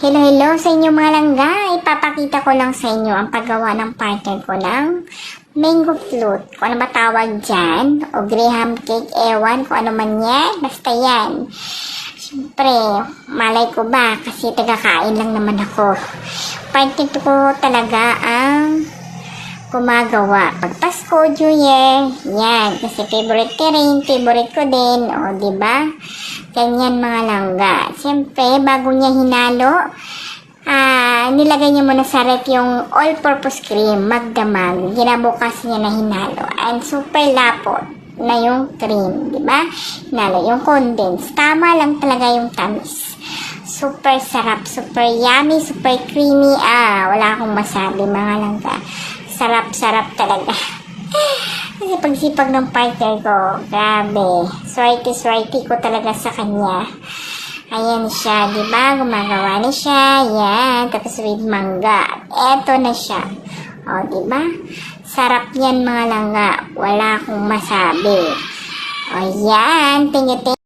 Hello, hello sa inyo mga langga. Ipapakita ko lang sa inyo ang paggawa ng partner ko ng mango flute. Kung ano ba tawag dyan, o graham cake, ewan, kung ano man yan, basta yan. Siyempre, malay ko ba, kasi tagakain lang naman ako. Partner ko talaga ang gumagawa. Pag Pasko, New Year, yan. Kasi favorite ko rin, favorite ko din. O, ba? Ganyan mga langga. Siyempre, bago niya hinalo, ah, nilagay niya muna sa rep yung all-purpose cream, magdamag. Ginabukas niya na hinalo. And super lapot na yung cream, di ba? Hinalo yung condense. Tama lang talaga yung tamis. Super sarap, super yummy, super creamy. Ah, wala akong masabi mga langga. Sarap-sarap talaga. Kasi pagsipag ng partner ko, grabe. Swerte-swerte ko talaga sa kanya. Ayan siya, di ba? Gumagawa na siya. Yan. Tapos with mangga. Eto na siya. O, di ba? Sarap yan mga langga. Wala akong masabi. O, yan. Thank